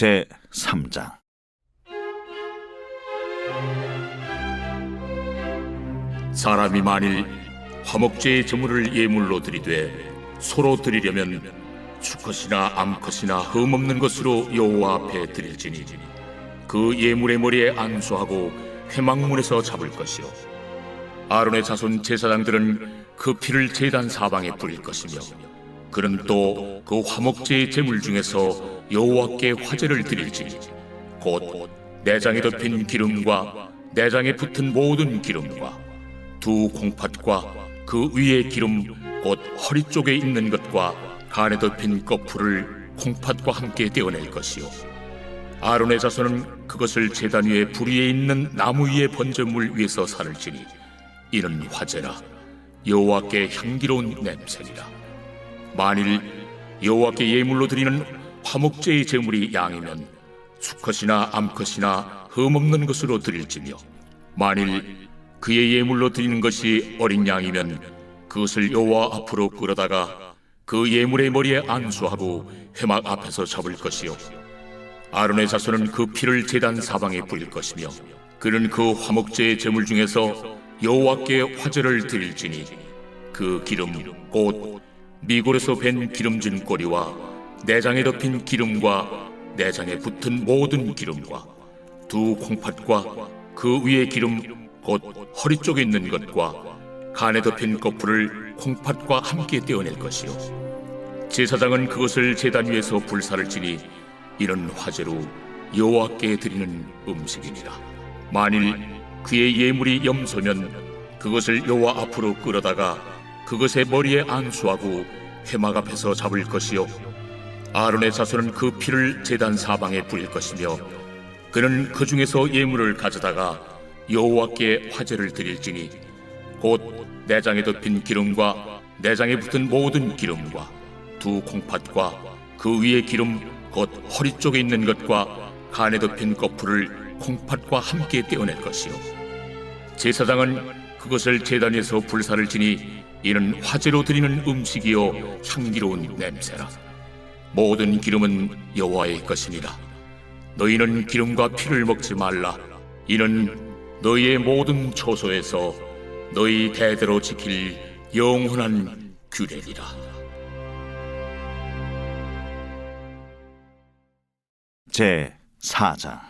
제 3장. 사람이 만일 화목제의 제물을 예물로 드리되 소로 드리려면 수컷이나 암컷이나 흠없는 것으로 여호와 앞에 드릴지니 그 예물의 머리에 안수하고 회막문에서 잡을 것이요. 아론의 자손 제사장들은 그 피를 제단 사방에 뿌릴 것이며 그는 또 그 화목제의 제물 중에서 여호와께 화제를 드릴지니 곧 내장에 덮인 기름과 내장에 붙은 모든 기름과 두 콩팥과 그 위에 기름 곧 허리 쪽에 있는 것과 간에 덮인 거풀을 콩팥과 함께 떼어낼 것이요. 아론의 자손은 그것을 제단 위에 불 위에 있는 나무 위에 번제물 위에서 살을지니 이는 화제라. 여호와께 향기로운 냄새니라 만일 여호와께 예물로 드리는 화목제의 제물이 양이면 수컷이나 암컷이나 흠없는 것으로 드릴지며 만일 그의 예물로 드리는 것이 어린 양이면 그것을 여호와 앞으로 끌어다가 그 예물의 머리에 안수하고 회막 앞에서 잡을 것이요. 아론의 자손은 그 피를 제단 사방에 뿌릴 것이며 그는 그 화목제의 제물 중에서 여호와께 화제를 드릴지니 그 기름 곧 미골에서 밴 기름진 꼬리와 내장에 덮인 기름과 내장에 붙은 모든 기름과 두 콩팥과 그 위에 기름 곧 허리 쪽에 있는 것과 간에 덮인 거풀을 콩팥과 함께 떼어낼 것이요. 제사장은 그것을 제단 위에서 불사를 지니 이런 화제로 여호와께 드리는 음식이니라. 만일 그의 예물이 염소면 그것을 여호와 앞으로 끌어다가 그것의 머리에 안수하고 회막 앞에서 잡을 것이요. 아론의 자손은 그 피를 제단 사방에 뿌릴 것이며 그는 그 중에서 예물을 가져다가 여호와께 화제를 드릴지니 곧 내장에 덮인 기름과 내장에 붙은 모든 기름과 두 콩팥과 그 위에 기름 곧 허리 쪽에 있는 것과 간에 덮인 거풀을 콩팥과 함께 떼어낼 것이요. 제사장은 그것을 제단에서 불사를 지니 이는 화제로 드리는 음식이요 향기로운 냄새라. 모든 기름은 여호와의 것이니라. 너희는 기름과 피를 먹지 말라. 이는 너희의 모든 초소에서 너희 대대로 지킬 영원한 규례니라. 제 4장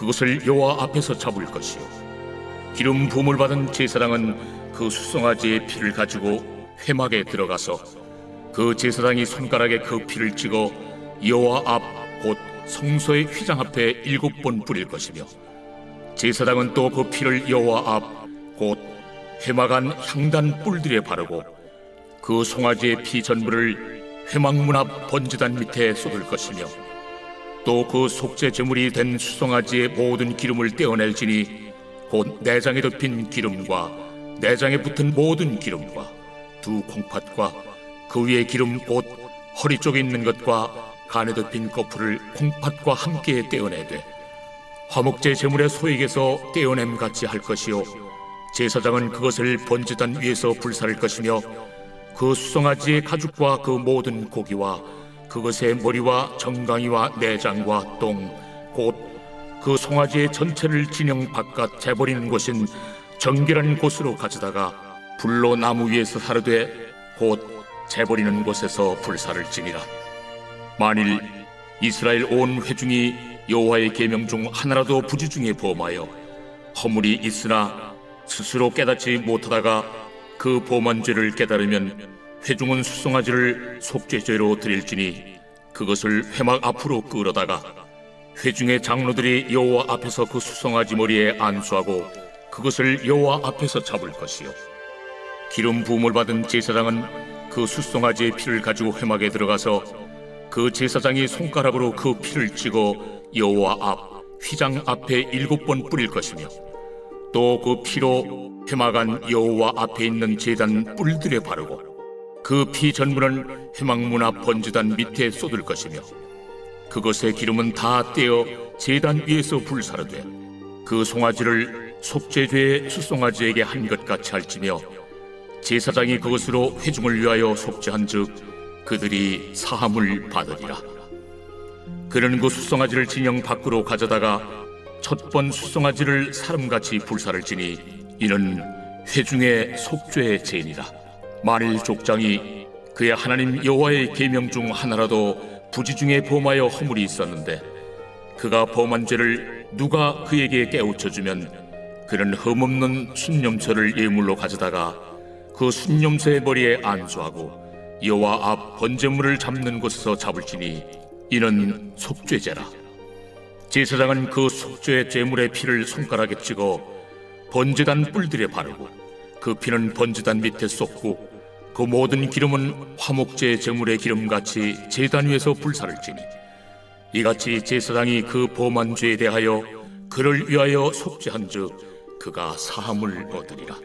그것을 여호와 앞에서 잡을 것이요. 기름 부음을 받은 제사장은 그 수송아지의 피를 가지고 회막에 들어가서 그 제사장이 손가락에 그 피를 찍어 여호와 앞 곧 성소의 휘장 앞에 일곱 번 뿌릴 것이며 제사장은 또 그 피를 여호와 앞 곧 회막 안 향단 뿔들에 바르고 그 송아지의 피 전부를 회막문 앞 번제단 밑에 쏟을 것이며 또 그 속죄 제물이 된 수송아지의 모든 기름을 떼어낼지니 곧 내장에 덮인 기름과 내장에 붙은 모든 기름과 두 콩팥과 그 위에 기름 곧 허리 쪽에 있는 것과 간에 덮인 거풀을 콩팥과 함께 떼어내되 화목제 제물의 소액에서 떼어냄 같이 할 것이요 제사장은 그것을 번제단 위에서 불사를 것이며 그 수송아지의 가죽과 그 모든 고기와 그것의 머리와 정강이와 내장과 똥 곧 그 송아지의 전체를 진영 바깥 재버리는 곳인 정결한 곳으로 가져다가 불로 나무 위에서 사르되 곧 재버리는 곳에서 불사를 지니라. 만일 이스라엘 온 회중이 여호와의 계명 중 하나라도 부지 중에 범하여 허물이 있으나 스스로 깨닫지 못하다가 그 범한 죄를 깨달으면 회중은 수송아지를 속죄죄로 드릴지니 그것을 회막 앞으로 끌어다가 회중의 장로들이 여호와 앞에서 그 수송아지 머리에 안수하고 그것을 여호와 앞에서 잡을 것이요. 기름 부음을 받은 제사장은 그 숫송아지의 피를 가지고 회막에 들어가서 그 제사장이 손가락으로 그 피를 찍어 여호와 앞 휘장 앞에 일곱 번 뿌릴 것이며 또 그 피로 회막 안 여호와 앞에 있는 제단 뿔들에 바르고 그 피 전부는 앞 번제단 밑에 쏟을 것이며 그것의 기름은 다 떼어 제단 위에서 불사르되 그 송아지를 속죄죄의 숫송아지에게 한 것 같이 할지며 제사장이 그것으로 회중을 위하여 속죄한즉 그들이 사함을 받으리라. 그는 그 숫송아지를 진영 밖으로 가져다가 첫번 숫송아지를 사람같이 불사를 지니 이는 회중의 속죄의 죄니라. 만일 족장이 그의 하나님 여호와의 계명 중 하나라도 부지 중에 범하여 허물이 있었는데 그가 범한 죄를 누가 그에게 깨우쳐 주면 그는 흠없는 순념처를 예물로 가져다가 그 순념새의 머리에 안수하고 여호와 앞 번제물을 잡는 곳에서 잡을지니 이는 속죄제라. 제사장은 그 속죄의 제물의 피를 손가락에 찍어 번제단 뿔들에 바르고 그 피는 번제단 밑에 쏟고 그 모든 기름은 화목제 제물의 기름같이 제단 위에서 불사를지니 이같이 제사장이 그 범한 죄에 대하여 그를 위하여 속죄한즉 그가 사함을 얻으리라.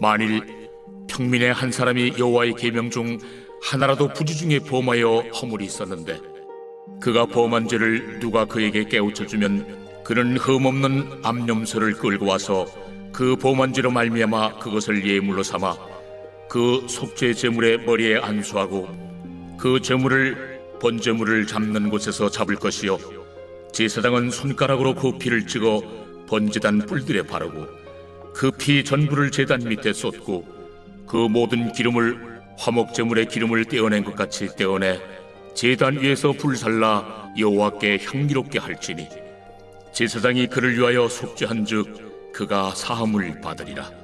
만일 평민의 한 사람이 여호와의 계명 중 하나라도 부지 중에 범하여 허물이 있었는데 그가 범한 죄를 누가 그에게 깨우쳐 주면 그는 흠없는 암염소를 끌고 와서 그 범한 죄로 말미암아 그것을 예물로 삼아 그 속죄 제물의 머리에 안수하고 그 제물을 번제물을 잡는 곳에서 잡을 것이요. 제사장은 손가락으로 그 피를 찍어 번제단 뿔들에 바르고 그 피 전부를 제단 밑에 쏟고 그 모든 기름을 화목 제물의 기름을 떼어낸 것 같이 떼어내 제단 위에서 불살라 여호와께 향기롭게 할지니. 제사장이 그를 위하여 속죄한즉 그가 사함을 받으리라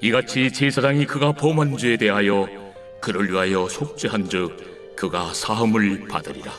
이같이 제사장이 그가 범한 죄에 대하여 그를 위하여 속죄한즉 그가 사함을 받으리라.